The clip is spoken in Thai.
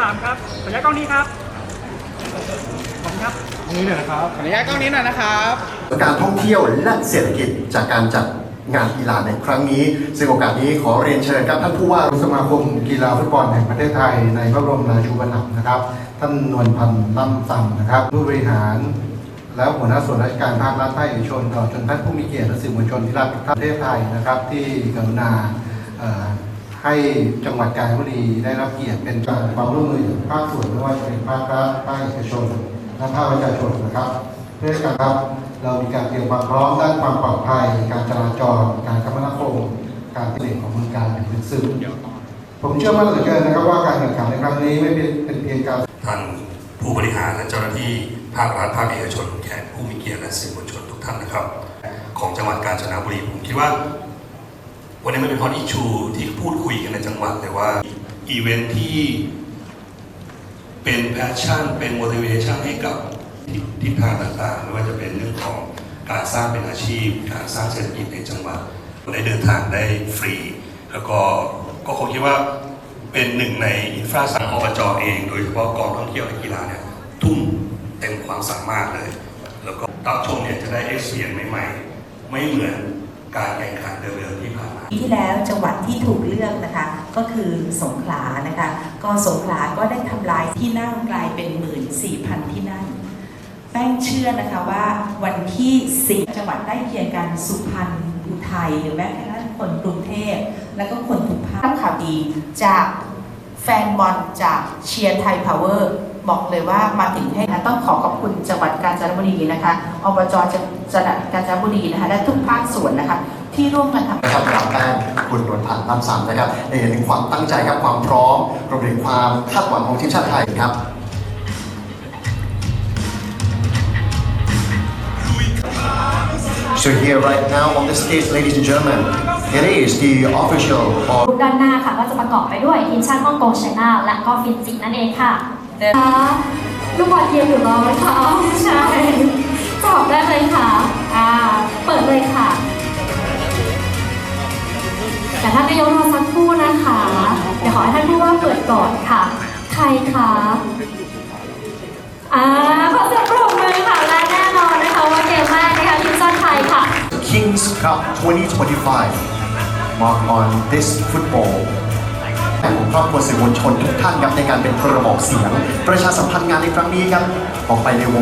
อนุญาตกล้องนี้ครับ ขอบคุณครับตรงนี้หน่อยนะครับ ขออนุญาตกล้องนี้หน่อยนะครับ การท่องเที่ยวและเศรษฐกิจจากการจัดงานกีฬาในครั้งนี้ ซึ่งโอกาสนี้ขอเรียนเชิญครับท่านผู้ว่าสมาคมกีฬาฟุตบอลแห่งประเทศไทย ในพระบรมราชูปถัมภ์นะครับ ท่านนวลพันธ์ล่ำซำนะครับผู้บริหาร แล้วหัวหน้าส่วนราชการภาครัฐภาคเอกชนตลอดจนท่านผู้มีเกียรติและสื่อมวลชนที่รักทุกท่านประเทศไทยนะครับ ที่กรุณาเอ่อ ให้จังหวัดกาญจนบุรีได้รับเกียรติเป็นการความร่วมมือจากภาคส่วนไม่ว่าจะเป็นภาครัฐภาคเอกชนและภาคประชาชนนะครับเพื่อการครับเรามีการเตรียมความพร้อมด้านความปลอดภัย การจราจร การคมนาคม การเปลี่ยนของบริการอย่างเป็นสื่อผมเชื่อมั่นเหลือเกินนะครับว่าการแข่งขันในครั้งนี้ไม่เป็นเป็นเพียงการท่านผู้บริหารและเจ้าหน้าที่ภาครัฐภาคเอกชนแขกผู้มีเกียรติและสื่อมวลชนทุกท่านนะครับ ของจังหวัดกาญจนบุรีผมคิดว่า วันนี้มันเป็นพอดีชูที่พูดคุยกันในจังหวัดเลยว่า อีเวนท์ที่เป็นแพชชั่น เป็น motivation ให้กับทิศทางต่างๆ ไม่ว่าจะเป็นเรื่องของการสร้างเป็นอาชีพ การสร้างเศรษฐกิจในจังหวัดได้เดินทางได้ฟรี แล้วก็ก็คงคิดว่าเป็นหนึ่งในอินฟราสตรักเจอร์อบจเอง โดยเฉพาะกองท่องเที่ยวและกีฬาเนี่ยทุ่มเต็มความสามารถเลย แล้วก็ตอนชมเนี่ยจะได้เอ็กซ์เพียนใหม่ๆ ไม่เหมือน การแข่งขันเดิมๆที่ผ่านมาปีที่แล้วจังหวัดที่ถูกเลือกนะคะก็คือสงขลานะคะ ก็สงขลาก็ได้ทำลายที่นั่งกลายเป็นหมื่นสี่พันที่นั่งแป้งเชื่อนะคะว่าวันที่สี่จังหวัดใกล้เคียงกันสุพรรณอุทัยหรือแม้กระทั่งคนกรุงเทพแล้วก็คนทุกภาคข่าวดีจากแฟนบอลจากเชียร์ไทยพาวเวอร์ บอกเลยว่ามาถึงให้ต้องขอขอบคุณจังหวัดกาญจนบุรีนะคะอบจจังหวัดกาญจนบุรีนะคะและทุกภาคส่วนนะคะ ที่ร่วมกันทำนะครับรับแป้งคุณนวลพันธ์ล่ำซำนะครับได้เห็นถึงความตั้งใจครับความพร้อมรวมถึงความคาดหวังของทีมชาติไทยครับ So here right now on the stage, ladies and gentlemen, it is the official of รูปด้านหน้าค่ะก็จะประกอบไปด้วยทีมชาติฮ่องกงไชน่าและก็ฟินจินั่นเองค่ะ ลูกบอลเทียมอยู่ร้อยค่ะใช่ตอบได้เลยค่ะ อ่า เปิดเลยค่ะ แต่ท่านนายกรอสักครู่นะคะ เดี๋ยวขอให้ท่านผู้ว่าเปิดก่อนค่ะ ใครคะ อ่า ขอเสียงปรบมือค่ะ และแน่นอนนะคะว่าเกมแรกนะคะทีมชาติไทยค่ะ Kings Cup 2025 mark on this football แต่ผม ครอบครัวสื่อมวลชนทุกท่านครับในการเป็นกระบอกเสียง ประชาสัมพันธ์งานในครั้งนี้ครับออกไปในวง